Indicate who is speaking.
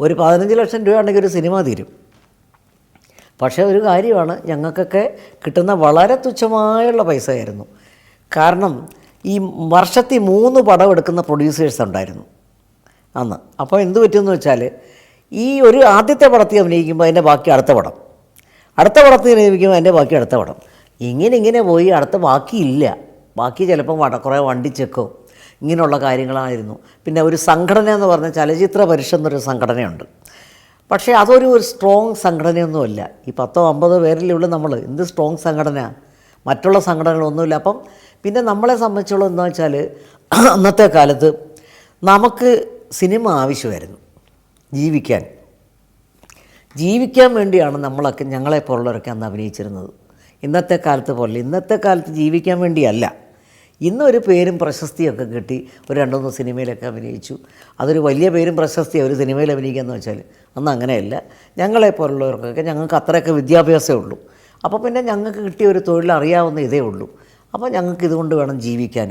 Speaker 1: ഒരു പതിനഞ്ച് ലക്ഷം രൂപ ഉണ്ടെങ്കിൽ ഒരു സിനിമ തീരും. പക്ഷേ ഒരു കാര്യമാണ് ഞങ്ങൾക്കൊക്കെ കിട്ടുന്ന വളരെ തുച്ഛമായുള്ള പൈസയായിരുന്നു. കാരണം ഈ വർഷത്തിൽ മൂന്ന് പടം എടുക്കുന്ന പ്രൊഡ്യൂസേഴ്സ് ഉണ്ടായിരുന്നു അന്ന്. അപ്പോൾ എന്ത് പറ്റുമെന്ന് വെച്ചാൽ ഈ ഒരു ആദ്യത്തെ പടത്തിൽ അഭിനയിക്കുമ്പോൾ അതിന്റെ ബാക്കി അടുത്ത പടം. അടുത്ത പടത്തിൽ അഭിനയിക്കുമ്പോൾ അതിന്റെ ബാക്കി അടുത്ത പടം. ഇങ്ങനെ ഇങ്ങനെ പോയി അടുത്ത ബാക്കിയില്ല. ബാക്കി ചിലപ്പം വട കുറേ വണ്ടിച്ചെക്കോ ഇങ്ങനെയുള്ള കാര്യങ്ങളായിരുന്നു. പിന്നെ ഒരു സംഘടന എന്ന് പറഞ്ഞാൽ ചലച്ചിത്ര പരിഷത്ത് എന്നൊരു സംഘടനയുണ്ട്. പക്ഷേ അതൊരു ഒരു സ്ട്രോങ് സംഘടനയൊന്നുമല്ല. ഈ പത്തോ അമ്പതോ പേരിലുള്ള നമ്മൾ. എന്ത് സ്ട്രോങ് സംഘടന? മറ്റുള്ള സംഘടനകളൊന്നുമില്ല. അപ്പം പിന്നെ നമ്മളെ സംബന്ധിച്ചുള്ള എന്താ വെച്ചാൽ അന്നത്തെ കാലത്ത് നമുക്ക് സിനിമ ആവശ്യമായിരുന്നു. ജീവിക്കാൻ. ജീവിക്കാൻ വേണ്ടിയാണ് നമ്മളൊക്കെ ഞങ്ങളെപ്പോലുള്ളവരൊക്കെ അന്ന് അഭിനയിച്ചിരുന്നത്. ഇന്നത്തെ കാലത്ത് പോലെ ഇന്നത്തെ കാലത്ത് ജീവിക്കാൻ വേണ്ടിയല്ല. ഇന്നൊരു പേരും പ്രശസ്തിയൊക്കെ കിട്ടി. ഒരു രണ്ടൊന്ന് സിനിമയിലൊക്കെ അഭിനയിച്ചു. അതൊരു വലിയ പേരും പ്രശസ്തിയാണ് ഒരു സിനിമയിൽ അഭിനയിക്കുക എന്ന് വെച്ചാൽ അന്ന് അങ്ങനെയല്ല. ഞങ്ങളെപ്പോലുള്ളവർക്കൊക്കെ ഞങ്ങൾക്ക് അത്രയൊക്കെ വിദ്യാഭ്യാസമേ ഉള്ളൂ. അപ്പോൾ പിന്നെ ഞങ്ങൾക്ക് കിട്ടിയ ഒരു തൊഴിൽ അറിയാവുന്ന ഇതേ ഉള്ളൂ. അപ്പോൾ ഞങ്ങൾക്ക് ഇതുകൊണ്ട് വേണം ജീവിക്കാൻ.